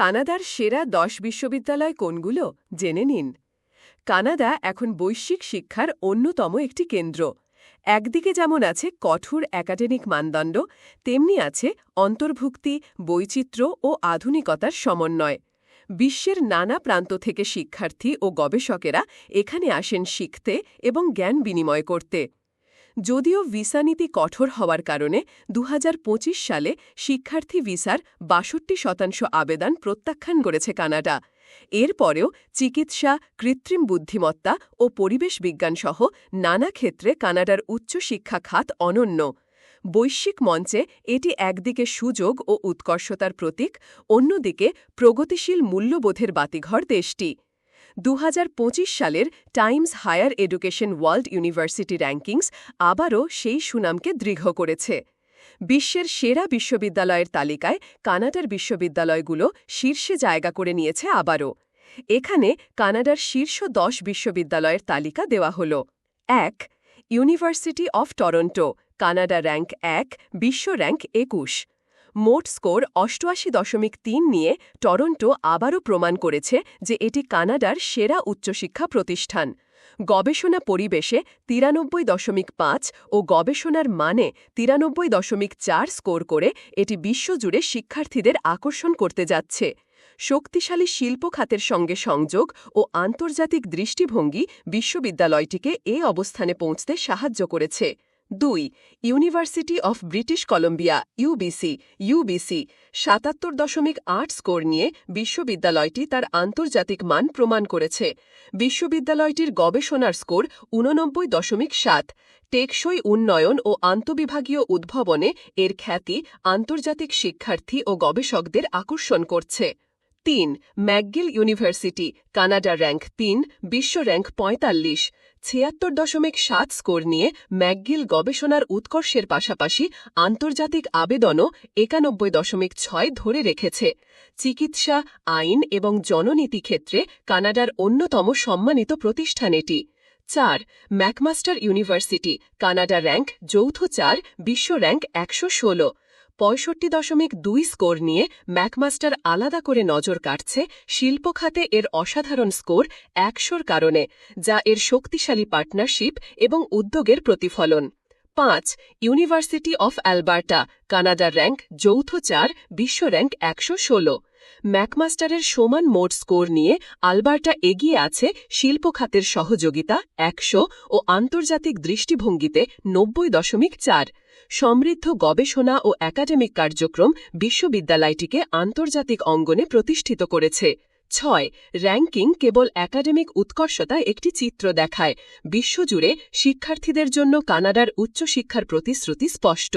কানাডার সেরা দশ বিশ্ববিদ্যালয় কোনগুলো জেনে নিন। কানাডা এখন বৈশ্বিক শিক্ষার অন্যতম একটি কেন্দ্র। একদিকে যেমন আছে কঠোর একাডেমিক মানদণ্ড, তেমনি আছে অন্তর্ভুক্তি, বৈচিত্র্য ও আধুনিকতার সমন্বয়। বিশ্বের নানা প্রান্ত থেকে শিক্ষার্থী ও গবেষকেরা এখানে আসেন শিখতে এবং জ্ঞান বিনিময় করতে। যদিও ভিসা নীতি কঠোর হওয়ার কারণে দু হাজার পঁচিশ সালে শিক্ষার্থী ভিসার বাষট্টি শতাংশ আবেদন প্রত্যাখ্যান করেছে কানাডা। এরপরেও চিকিৎসা, কৃত্রিম বুদ্ধিমত্তা ও পরিবেশ বিজ্ঞানসহ নানা ক্ষেত্রে কানাডার উচ্চশিক্ষা খাত অনন্য। বৈশ্বিক মঞ্চে এটি একদিকে সুযোগ ও উৎকর্ষতার প্রতীক, অন্যদিকে প্রগতিশীল মূল্যবোধের বাতিঘর দেশটি। দু হাজার পঁচিশ সালের Times Higher Education World University Rankings আবারও সেই সুনামকে দৃঢ় করেছে। বিশ্বের সেরা বিশ্ববিদ্যালয়ের তালিকায় কানাডার বিশ্ববিদ্যালয়গুলো শীর্ষে জায়গা করে নিয়েছে আবারও। এখানে কানাডার শীর্ষ দশ বিশ্ববিদ্যালয়ের তালিকা দেওয়া হল। এক, University of Toronto, Canada rank এক, বিশ্ব র্যাঙ্ক একুশ। মোট স্কোর অষ্টআশি দশমিক তিন নিয়ে টরন্টো আবারও প্রমাণ করেছে যে এটি কানাডার সেরা উচ্চশিক্ষা প্রতিষ্ঠান। গবেষণা পরিবেশে তিরানব্বই দশমিক পাঁচ ও গবেষণার মানে তিরানব্বই দশমিক চার স্কোর করে এটি বিশ্বজুড়ে শিক্ষার্থীদের আকর্ষণ করতে যাচ্ছে। শক্তিশালী শিল্প খাতের সঙ্গে সংযোগ ও আন্তর্জাতিক দৃষ্টিভঙ্গি বিশ্ববিদ্যালয়টিকে এ অবস্থানে পৌঁছতে সাহায্য করেছে। দুই University of British Columbia UBC UBC সাতাত্তর দশমিক আট স্কোর নিয়ে বিশ্ববিদ্যালয়টি তার আন্তর্জাতিক মান প্রমাণ করেছে। বিশ্ববিদ্যালয়টির গবেষণার স্কোর উননব্বই দশমিক সাত। টেকসই উন্নয়ন ও আন্তবিভাগীয় উদ্ভাবনে এর খ্যাতি আন্তর্জাতিক শিক্ষার্থী ও গবেষকদের আকর্ষণ করছে। তিন, ম্যাকগিল ইউনিভার্সিটি, কানাডা র্যাঙ্ক তিন, বিশ্ব র্যাঙ্ক পঁয়তাল্লিশ। ছিয়াত্তর দশমিক সাত স্কোর নিয়ে ম্যাকগিল গবেষণার উৎকর্ষের পাশাপাশি আন্তর্জাতিক আবেদনও একানব্বই দশমিক ছয় ধরে রেখেছে। চিকিৎসা, আইন এবং জননীতি ক্ষেত্রে কানাডার অন্যতম সম্মানিত প্রতিষ্ঠান এটি। চার, ম্যাকমাস্টার ইউনিভার্সিটি, কানাডা র্যাঙ্ক যৌথ চার, বিশ্ব র্যাঙ্ক একশো ষোলো। পঁয়ষট্টি দশমিক দুই স্কোর নিয়ে ম্যাকমাস্টার আলাদা করে নজর কাটছে শিল্প খাতে এর অসাধারণ স্কোর একশোর কারণে, যা এর শক্তিশালী পার্টনারশিপ এবং উদ্যোগের প্রতিফলন। পাঁচ, ইউনিভার্সিটি অফ অ্যালবার্টা, কানাডার র্যাঙ্ক যৌথ চার, বিশ্ব র্যাঙ্ক একশো ষোলো। ম্যাকমাস্টারের সমান মোট স্কোর নিয়ে আলবার্টা এগিয়ে আছে শিল্প খাতের সহযোগিতা একশো ও আন্তর্জাতিক দৃষ্টিভঙ্গিতে নব্বই দশমিক চার। সমৃদ্ধ গবেষণা ও একাডেমিক কার্যক্রম বিশ্ববিদ্যালয়টিকে আন্তর্জাতিক অঙ্গনে প্রতিষ্ঠিত করেছে। ছয়, র্যাঙ্কিং কেবল একাডেমিক উৎকর্ষতা একটি চিত্র দেখায়। বিশ্বজুড়ে শিক্ষার্থীদের জন্য কানাডার উচ্চশিক্ষার প্রতিশ্রুতি স্পষ্ট।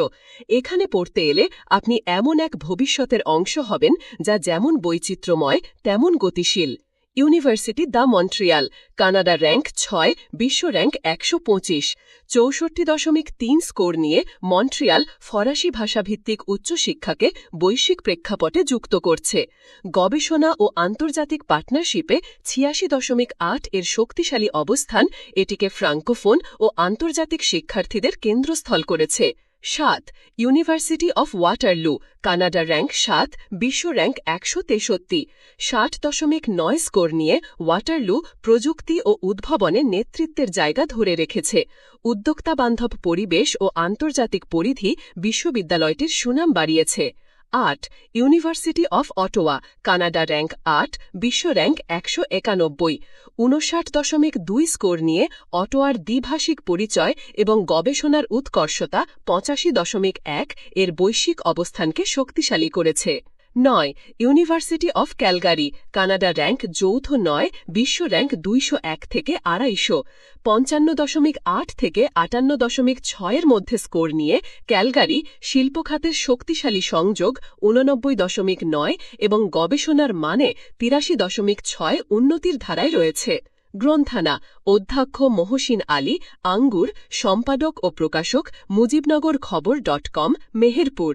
এখানে পড়তে এলে আপনি এমন এক ভবিষ্যতের অংশ হবেন যা যেমন বৈচিত্র্যময়, তেমন গতিশীল। University de Montreal Canada rank ছয়, বিশ্ব র্যাঙ্ক একশো পঁচিশ। চৌষট্টি দশমিক তিন স্কোর নিয়ে মন্ট্রিয়াল ফরাসি ভাষাভিত্তিক উচ্চশিক্ষাকে বৈশ্বিক প্রেক্ষাপটে যুক্ত করছে। গবেষণা ও আন্তর্জাতিক পার্টনারশিপে ছিয়াশি দশমিক আট এর শক্তিশালী অবস্থান এটিকে ফ্রাঙ্কোফোন ও আন্তর্জাতিক শিক্ষার্থীদের কেন্দ্রস্থল করেছে। সাত University of Waterloo Canada rank সাত, বিশ্ব র্যাঙ্ক একশো তেষট্টি। ষাট দশমিক নয় স্কোর নিয়ে ওয়াটারলু প্রযুক্তি ও উদ্ভাবনে নেতৃত্বের জায়গা ধরে রেখেছে। উদ্যোক্তা বান্ধব পরিবেশ ও আন্তর্জাতিক পরিধি বিশ্ববিদ্যালয়টির সুনাম বাড়িয়েছে। আট University of Ottawa Canada rank আট, বিশ্ব র্যাঙ্ক একশো একানব্বই। উনষাট দশমিক দুই স্কোর নিয়ে অটোয়ার দ্বিভাষিক পরিচয় এবং গবেষণার উৎকর্ষতা পঁচাশি দশমিক এক এর বৈশ্বিক অবস্থানকে শক্তিশালী করেছে। নয় University of Calgary Canada rank যৌথ নয়, বিশ্ব র্যাঙ্ক দুইশো এক থেকে আড়াইশো। পঞ্চান্ন দশমিক আট থেকে আটান্ন দশমিক ছয়ের মধ্যে স্কোর নিয়ে ক্যালগারি শিল্প খাতের শক্তিশালী সংযোগ উননব্বই দশমিক নয় এবং গবেষণার মানে তিরাশি দশমিক ছয় উন্নতির ধারায় রয়েছে। গ্রন্থানা, অধ্যক্ষ মহসিন আলী, আঙ্গুর, সম্পাদক ও প্রকাশক, মুজিবনগর খবর ডট কম, মেহেরপুর।